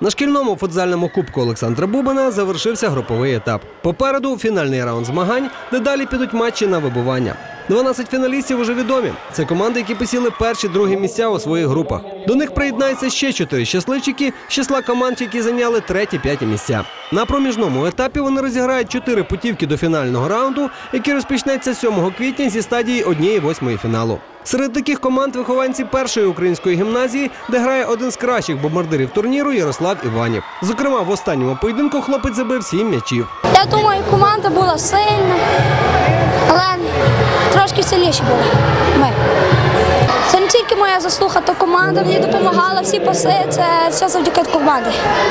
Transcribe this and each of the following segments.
На шкільному футзальному кубку Олександра Бубана завершився груповий етап. Попереду фінальний раунд змагань, де далі підуть матчі на вибування. 12 фіналістів уже відомі. Це команди, які посіли перші другі місця у своїх групах. До них приєднається ще чотири щасливчики з числа команд, які зайняли треті п'яті місця. На проміжному етапі вони розіграють чотири путівки до фінального раунду, який розпочнеться 7 квітня зі стадії однієї восьмої фіналу. Серед таких команд вихованці першої української гімназії, де грає один з кращих бомбардирів турніру Ярослав Іванів. Зокрема, в останньому поєдинку хлопець забив сім м'ячів. Я думаю, команда була сильна, але сильніші були ми. Це не тільки моя заслуга, то команда мені допомагала, всі паси, це все завдяки команді.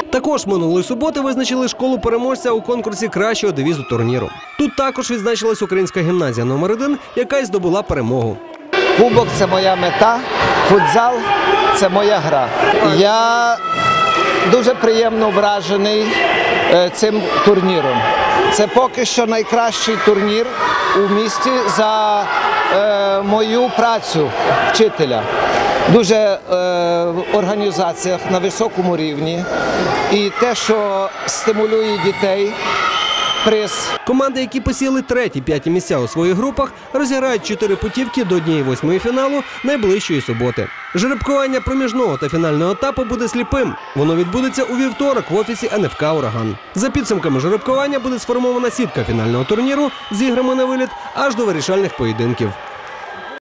Також минулої суботи визначили школу переможця у конкурсі кращого девізу турніру. Тут також відзначилась українська гімназія номер 1 яка й здобула перемогу. Кубок це моя мета, футзал це моя гра. Я дуже приємно вражений е, цим турніром. Це поки що найкращий турнір у місті за мою працю вчителя. Дуже е, в організаціях на високому рівні. І те, що стимулює дітей, приз Команди, які посіли треті п'яті місця у своїх групах, розіграють чотири путівки до однієї восьмої фіналу найближчої суботи. Жеребкування проміжного та фінального етапу буде сліпим. Воно відбудеться у вівторок в офісі НФК Ураган. За підсумками жеребкування буде сформована сітка фінального турніру з іграми на виліт аж до вирішальних поєдинків.